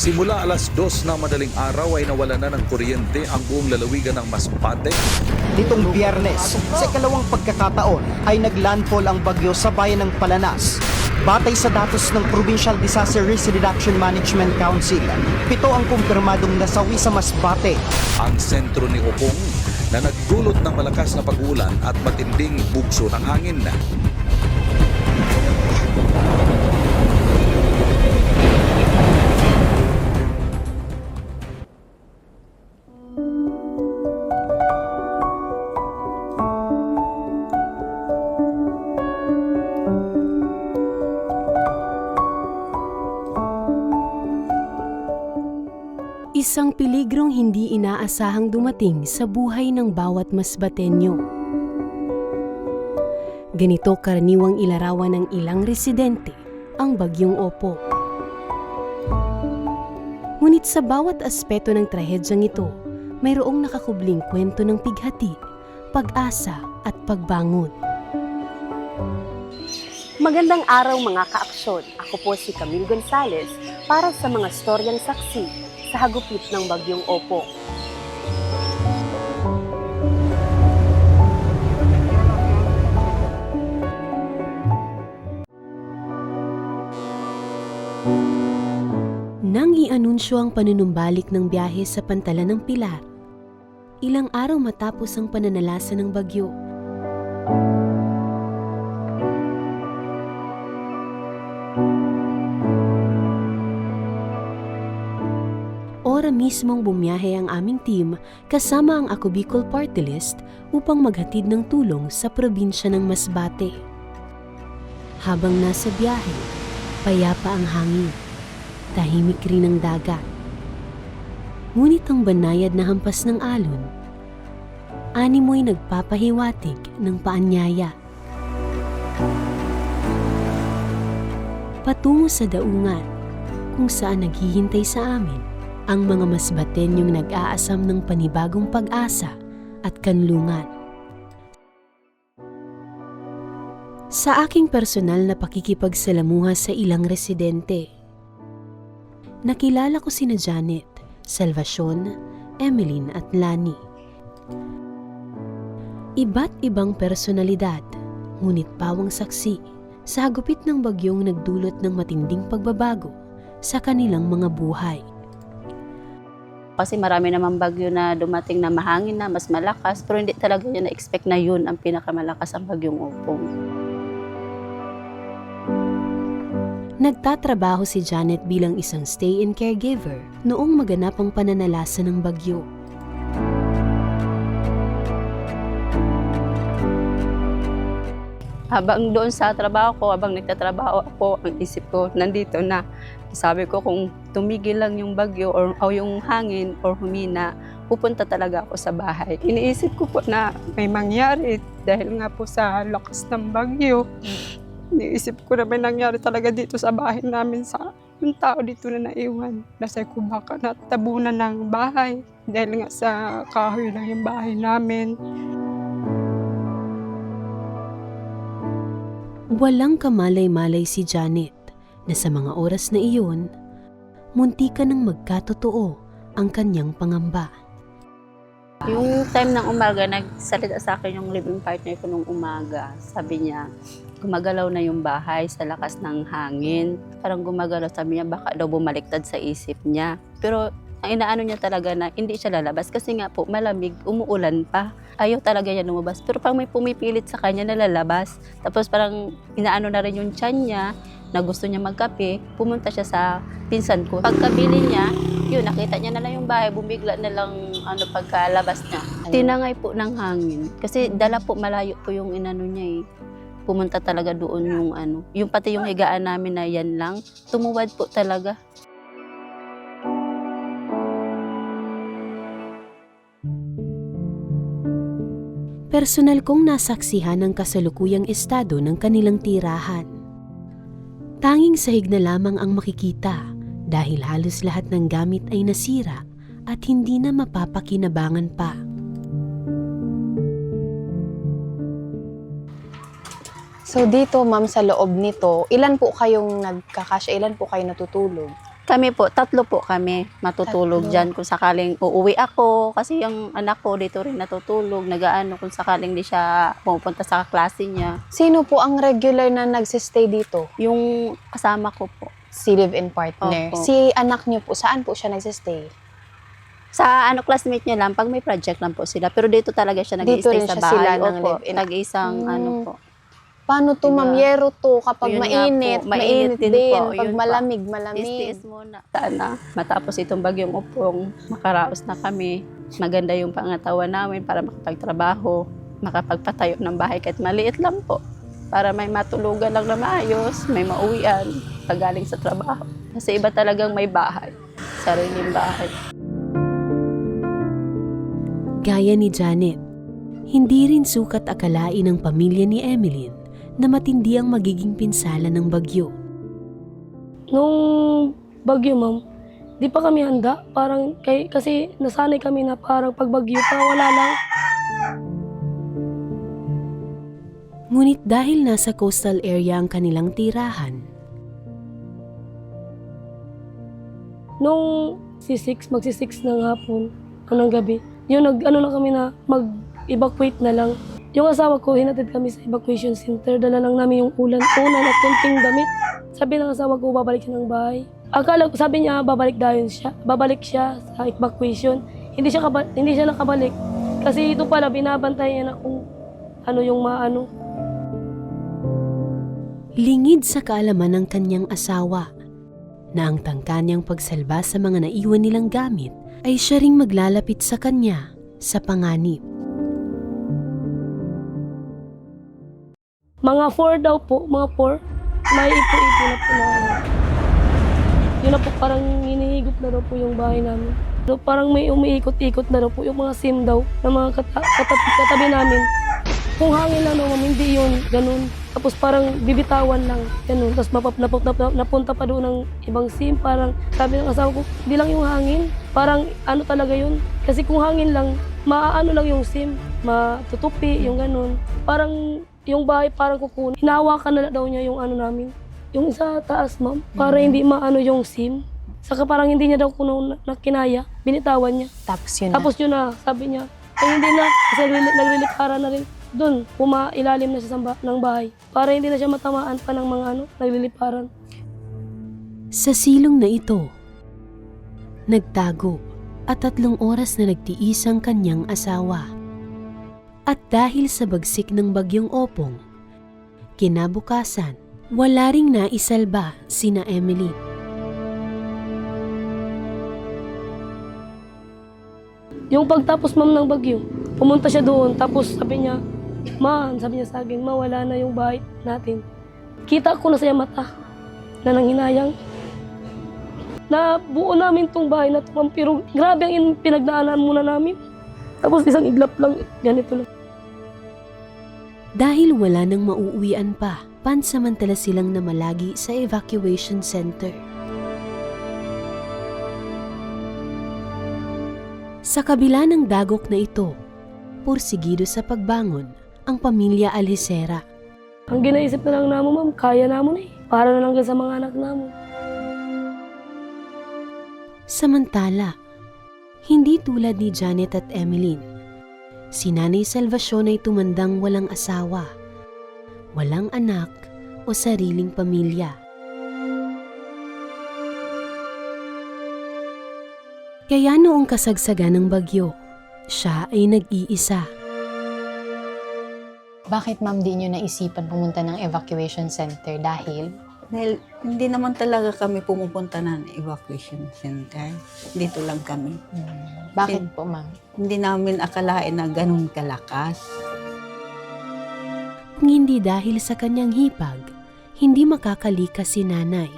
Simula alas dos ng madaling araw ay nawala na ng kuryente ang buong lalawigan ng Masbate. Nitong biyernes, sa ikalawang pagkakataon ay naglandfall ang bagyo sa bayan ng Palanas. Batay sa datos ng Provincial Disaster Risk Reduction Management Council, pito ang kumpirmadong nasawi sa Masbate. Ang sentro ni Opong na nagdulot ng malakas na pag-ulan at matinding bugso ng hangin inaasahang dumating sa buhay ng bawat masbatenyo. Ganito karaniwang ilarawan ng ilang residente ang bagyong Opo. Ngunit sa bawat aspeto ng trahedyang ito, mayroong nakakubling kwento ng pighati, pag-asa at pagbangon. Magandang araw mga kaaksyon. Ako po si Camille Gonzales para sa mga storyang saksi sa hagupit ng Bagyong Opo. Nang i-anunsyo ang panunumbalik ng biyahe sa pantalan ng Pilar, ilang araw matapos ang pananalasa ng bagyo, Ora mismong bumiyahe ang aming team kasama ang Ako Party List upang maghatid ng tulong sa probinsya ng Masbate. Habang nasa biyahe, payapa ang hangin, tahimik rin ang dagat. Ngunit ang banayad na hampas ng alon, animoy nagpapahiwatig ng paanyaya. Patungo sa daungan, kung saan naghihintay sa amin ang mga masbatenyong nag-aasam ng panibagong pag-asa at kanlungan. Sa aking personal na pakikipagsalamuha sa ilang residente, nakilala ko sina Janet, Salvacion, Emeline at Lani. Iba't ibang personalidad, ngunit pawang saksi sa hagupit ng bagyong nagdulot ng matinding pagbabago sa kanilang mga buhay. Kasi marami naman bagyo na dumating na mahangin na, mas malakas, pero hindi talaga niya na-expect na yun ang pinakamalakas ang Bagyong Opong. Nagtatrabaho si Janet bilang isang stay-in caregiver noong maganap ang pananalasa ng bagyo. Habang doon sa trabaho ko, habang nagtatrabaho ako, ang isip ko, nandito na. Sabi ko kung tumigil lang yung bagyo or, o yung hangin or humina, pupunta talaga ako sa bahay. Iniisip ko po na may mangyari dahil nga po sa lakas ng bagyo. Iniisip ko na may nangyari talaga dito sa bahay namin sa yung tao dito na naiwan. Nasa ko baka natabunan ng bahay dahil nga sa kahoy lang yung bahay namin. Walang kamalay-malay si Janet na sa mga oras na iyon, munti ka nang magkatotoo ang kanyang pangamba. Yung time ng umaga, nagsalita sa akin yung living partner ko nung umaga. Sabi niya, gumagalaw na yung bahay sa lakas ng hangin. Parang gumagalaw, sabi niya, baka daw bumaliktad sa isip niya. Pero ang inaano niya talaga na hindi siya lalabas kasi nga po malamig, umuulan pa. Ayaw talaga niya lumabas. Pero pag may pumipilit sa kanya, nalalabas. Tapos parang inaano na rin yung tiyan niya na gusto niya magkape, pumunta siya sa pinsan ko. Pagkabili niya, yun, nakita niya na lang yung bahay, bumigla na lang ano, pagkalabas niya. Tinangay po ng hangin. Kasi dala po, malayo po yung inano niya eh. Pumunta talaga doon yung ano. Yung pati yung higaan namin na yan lang, tumuwad po talaga. Personal kong nasaksihan ang kasalukuyang estado ng kanilang tirahan. Tanging sahig na lamang ang makikita dahil halos lahat ng gamit ay nasira at hindi na mapapakinabangan pa. So dito, ma'am, sa loob nito, ilan po kayong nagkakasya, ilan po kayo natutulog? Kami po, tatlo po kami matutulog Tatlo. dyan kung sakaling uuwi ako. Kasi yung anak ko dito rin natutulog. Nagaano kung sakaling di siya pupunta sa klase niya. Sino po ang regular na nagsistay dito? Yung kasama ko po. Si live-in partner. Opo. Si anak niyo po, saan po siya nagsistay? Sa ano classmate niya lang, pag may project lang po sila. Pero dito talaga siya Dito nag-stay rin sa siya bahay. sila ng live-in. tag-isang Mm. ano po. Paano to, Diba? ma'am? Yero to kapag Yun mainit, po, mainit, mainit din. din po, Pag pa. malamig, malamig. Tiis-tiis muna. Sana matapos itong bagyong upong, makaraos na kami. Maganda yung pangatawan namin para makapagtrabaho, makapagpatayo ng bahay kahit maliit lang po. Para may matulugan lang na maayos, may mauwian pagaling sa trabaho. Kasi iba talagang may bahay, sariling bahay. Gaya ni Janet, hindi rin sukat akalain ng pamilya ni Emeline na matindi ang magiging pinsala ng bagyo. Nung bagyo, ma'am, di pa kami handa. Parang, kay, kasi nasanay kami na parang pag bagyo, parang wala lang. Ngunit dahil nasa coastal area ang kanilang tirahan, Nung si 6, magsi 6 ng hapon, o ng gabi, yun, nag, ano na kami na mag-evacuate na lang. Yung asawa ko, hinatid kami sa evacuation center. Dala lang namin yung ulan, unan at kunting damit. Sabi ng asawa ko, babalik siya ng bahay. Akala ko, sabi niya, babalik dayon siya. Babalik siya sa evacuation. Hindi siya, kaba, hindi siya nakabalik. Kasi ito pala, binabantay niya na kung ano yung maano. lingid sa kaalaman ng kanyang asawa na ang tangka niyang pagsalba sa mga naiwan nilang gamit ay siya ring maglalapit sa kanya sa panganib. Mga 4 daw po, mga 4. May ipo-ipo na po na ano. Yun na po parang hinihigop na daw po yung bahay namin. So, parang may umiikot-ikot na daw po yung mga sim daw ng mga kata- katabi, katabi namin. Kung hangin lang naman, hindi yun, ganun. Tapos parang bibitawan lang, ganun. Tapos mapap, napap, napap, napunta pa doon ng ibang sim. Parang sabi ng asawa ko, hindi lang yung hangin. Parang ano talaga yun. Kasi kung hangin lang, maaano lang yung sim. Matutupi, yung ganun. Parang yung bahay parang kukunin. Hinahawakan na daw niya yung ano namin. Yung isa taas, ma'am. Para hindi maano yung sim. Saka parang hindi niya daw kuno na, na kinaya. Binitawan niya. Tapos yun Tapos yun na, sabi niya, ay hindi na, kasi naglili- naglilipara na rin. Doon, pumailalim na siya sa ba- ng bahay. Para hindi na siya matamaan pa ng mga ano, nagliliparan. Sa silong na ito, nagtago at tatlong oras na nagtiis ang kanyang asawa. At dahil sa bagsik ng bagyong opong, kinabukasan, wala ring naisalba sina Emily. Yung pagtapos ma'am ng bagyo, pumunta siya doon, tapos sabi niya, Ma, sabi niya sa akin, Ma, na yung bahay natin. Kita ko na sa mata na nanghinayang. Na buo namin tong bahay na to, ma'am, pero grabe ang in- pinagdaanan muna namin. Tapos isang iglap lang, ganito lang. Dahil wala nang mauuwian pa, pansamantala silang namalagi sa evacuation center. Sa kabila ng dagok na ito, pursigido sa pagbangon ang pamilya Alhicera. Ang ginaisip na lang namin, ma'am, kaya namin eh. Para na lang sa mga anak namin. Samantala, hindi tulad ni Janet at Emeline, si Nanay Salvacion ay tumandang walang asawa, walang anak o sariling pamilya. Kaya noong kasagsagan ng bagyo, siya ay nag-iisa. Bakit ma'am di nyo naisipan pumunta ng evacuation center dahil Dahil hindi naman talaga kami pumupunta ng evacuation center. Dito lang kami. Hmm, bakit po ma'am? Hindi namin akalain na ganun kalakas. Kung hindi dahil sa kanyang hipag, hindi makakalikas si nanay.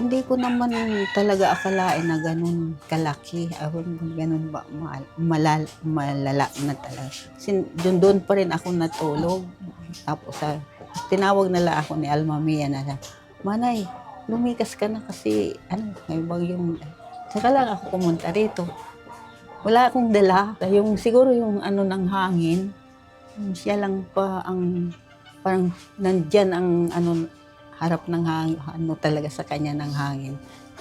Hindi ko naman talaga akalain na ganun kalaki. Awon ganun ba mal, malal, malala na talaga. Sin, doon, doon pa rin ako natulog. Tapos sa tinawag nila ako ni Alma Mia na Manay, lumikas ka na kasi ano, may bagyong Saka lang ako pumunta rito. Wala akong dala. Yung siguro yung ano ng hangin, siya lang pa ang parang nandyan ang ano harap ng hangin, ano talaga sa kanya ng hangin.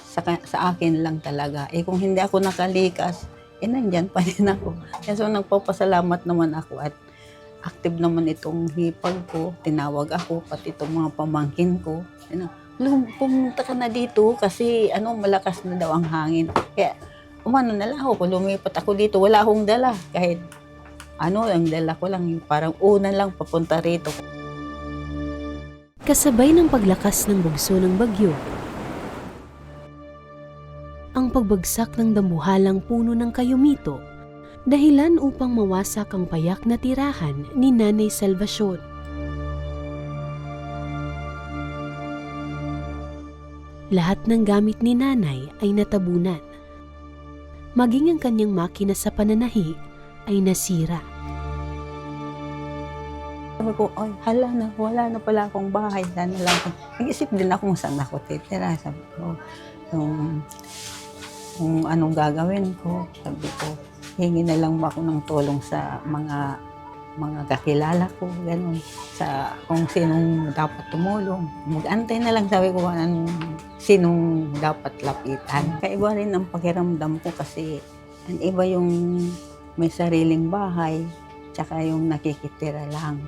Sa, sa akin lang talaga. Eh kung hindi ako nakalikas, eh nandyan pa din ako. Kaya so nagpapasalamat naman ako at active naman itong hipag ko. Tinawag ako, pati itong mga pamangkin ko. Ano, "Lum, pumunta ka na dito kasi ano, malakas na daw ang hangin. Kaya umano na lang ako, lumipat ako dito. Wala akong dala. Kahit ano, ang dala ko lang, yung parang una lang papunta rito. Kasabay ng paglakas ng bugso ng bagyo, ang pagbagsak ng dambuhalang puno ng kayumito, dahilan upang mawasak ang payak na tirahan ni Nanay Salvacion. Lahat ng gamit ni Nanay ay natabunan. Maging ang kanyang makina sa pananahi ay nasira. Sabi ko, ay, hala na, wala na pala akong bahay. Sana lang. Nag-isip din ako kung saan ako titira. Sabi ko, yung, kung anong gagawin ko. Sabi ko, hingi na lang ako ng tulong sa mga mga kakilala ko, ganun. Sa kung sinong dapat tumulong. Mag-antay na lang, sabi ko, anong, sinong dapat lapitan. Kaiba rin ang pakiramdam ko kasi ang iba yung may sariling bahay, tsaka yung nakikitira lang.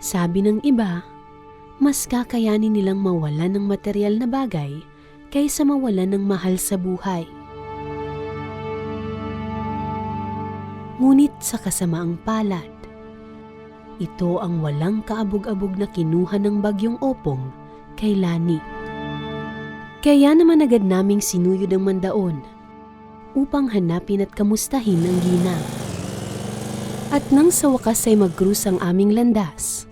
Sabi ng iba, mas kakayanin nilang mawalan ng material na bagay kaysa mawalan ng mahal sa buhay. Ngunit sa kasamaang palad, ito ang walang kaabog-abog na kinuha ng bagyong opong kay Lani. Kaya naman agad naming sinuyod ang mandaon upang hanapin at kamustahin ang ginang. At nang sa wakas ay mag-cruise ang aming landas,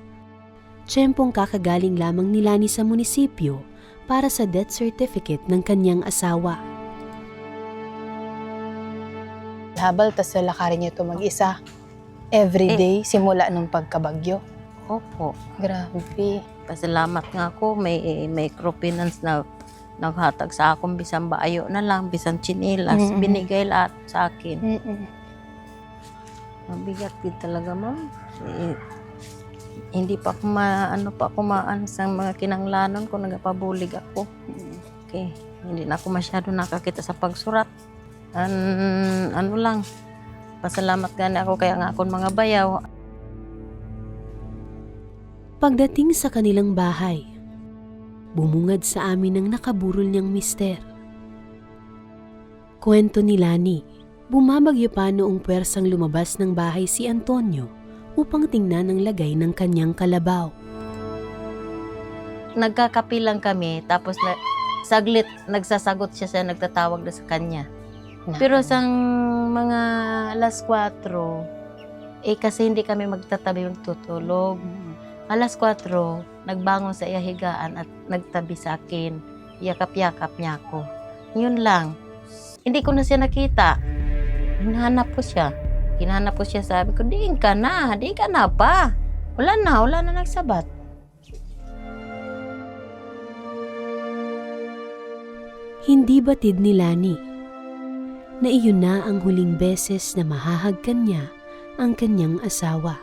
Tsempong kakagaling lamang ni Lani sa munisipyo para sa death certificate ng kanyang asawa. Habal, tas lalakarin niyo ito mag-isa. Every Eh. day, simula nung pagkabagyo. Opo. Grabe. Pasalamat nga ako may microfinance na naghatag sa akong bisan baayo na lang, bisan chinilas. Mm-mm. Binigay lahat sa akin. Mm-mm. Mabigat din talaga, ma'am. Eh, hindi pa ako ma, ano pa ako maan sa mga kinanglanon ko, nagapabulig ako. Okay. Hindi na ako masyado nakakita sa pagsurat. An, ano lang, pasalamat gani ako kaya nga akong mga bayaw. Pagdating sa kanilang bahay, bumungad sa amin ang nakaburol niyang mister. Kwento ni Lani, bumabagyo pa noong puwersang lumabas ng bahay si Antonio upang tingnan ang lagay ng kanyang kalabaw. nagkakapi lang kami, tapos na, saglit, nagsasagot siya sa nagtatawag na sa kanya. Pero sa mga alas 4, eh kasi hindi kami magtatabi magtutulog. Alas 4, nagbangon sa iya higaan at nagtabi sa akin. Yakap-yakap niya ako. Yun lang. Hindi ko na siya nakita. Hinahanap ko siya. Hinahanap ko siya, sabi ko, diin ka na, diin ka na pa. Wala na, wala na nagsabat. Hindi batid ni Lani na iyon na ang huling beses na mahahagkan niya ang kanyang asawa.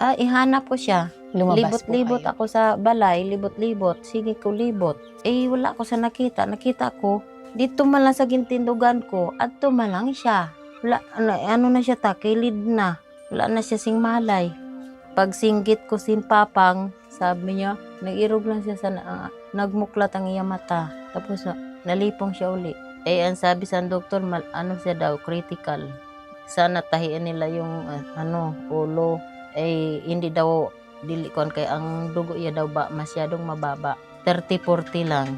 Ah, ihanap ko siya. Lumabas libot-libot ako sa balay, libot-libot. Sige ko libot. Eh, wala ko sa nakita. Nakita ko, dito man lang sa gintindugan ko, at man lang siya. Wala, ano, ano na siya ta, kilid na. Wala na siya sing malay. Pag singgit ko sin papang, sabi niya, nag-irog lang siya sa, na- nagmuklat ang iya mata. Tapos na, nalipong siya uli. Eh, ang sabi sa doktor, mal, ano siya daw, critical. Sana tahian nila yung, ah, ano, ulo. Eh, hindi daw dili kon kay ang dugo iya daw ba masyadong mababa 30-40 lang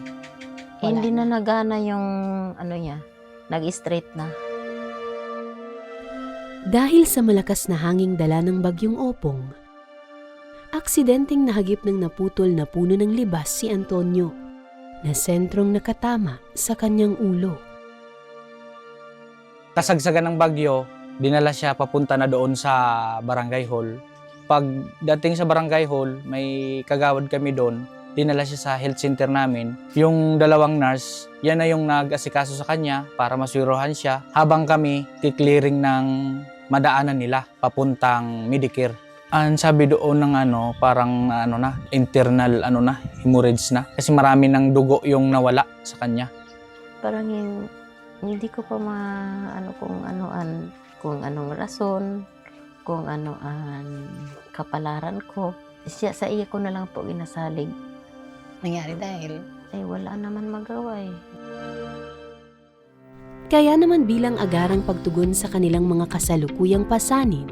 Wala hindi na na. nagana yung ano niya nag-straight na Dahil sa malakas na hanging dala ng bagyong opong, aksidenteng nahagip ng naputol na puno ng libas si Antonio na sentrong nakatama sa kanyang ulo. kasagsagan ng bagyo, dinala siya papunta na doon sa barangay hall. Pag dating sa barangay hall, may kagawad kami doon. Dinala siya sa health center namin. Yung dalawang nurse, yan na yung nag-asikaso sa kanya para masuruhan siya habang kami kiklearing ng madaanan nila papuntang Medicare. Ang sabi doon ng ano, parang ano na, internal ano na, hemorrhage na. Kasi marami ng dugo yung nawala sa kanya. Parang yung, hindi ko pa ma, ano kung anoan, kung anong rason, kung ano ang kapalaran ko. Siya sa iya ko na lang po ginasalig. Nangyari dahil Eh, wala naman magawa eh. Kaya naman bilang agarang pagtugon sa kanilang mga kasalukuyang pasanin,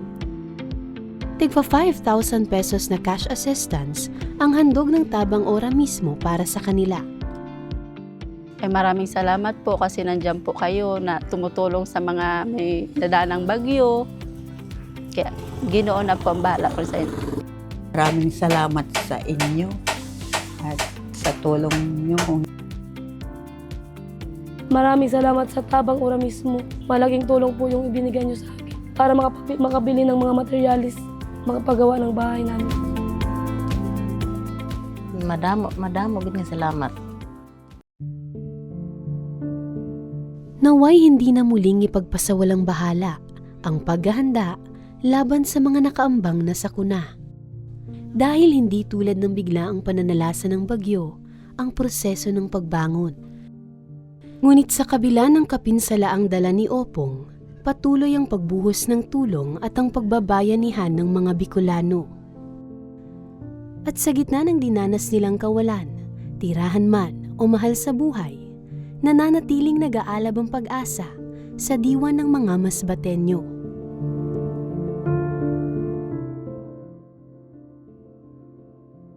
tigpa 5,000 pesos na cash assistance ang handog ng tabang ora mismo para sa kanila. Ay maraming salamat po kasi nandiyan po kayo na tumutulong sa mga may dadanang bagyo. Kaya ginoon na po ang bahala ko sa inyo. Maraming salamat sa inyo at sa tulong niyo Maraming salamat sa tabang ora mismo. Malaking tulong po yung ibinigay niyo sa akin para makabili ng mga materialis, makapagawa ng bahay namin. Madamo, madamo gid nga salamat. Naway hindi na muling ipagpasawalang bahala ang paghahanda laban sa mga nakaambang na sakuna. Dahil hindi tulad ng biglaang pananalasa ng bagyo ang proseso ng pagbangon. Ngunit sa kabila ng kapinsalaang dala ni Opong, patuloy ang pagbuhos ng tulong at ang pagbabayanihan ng mga Bicolano. At sa gitna ng dinanas nilang kawalan, tirahan man o mahal sa buhay, nananatiling nag-aalab ang pag-asa sa diwa ng mga masbatenyo.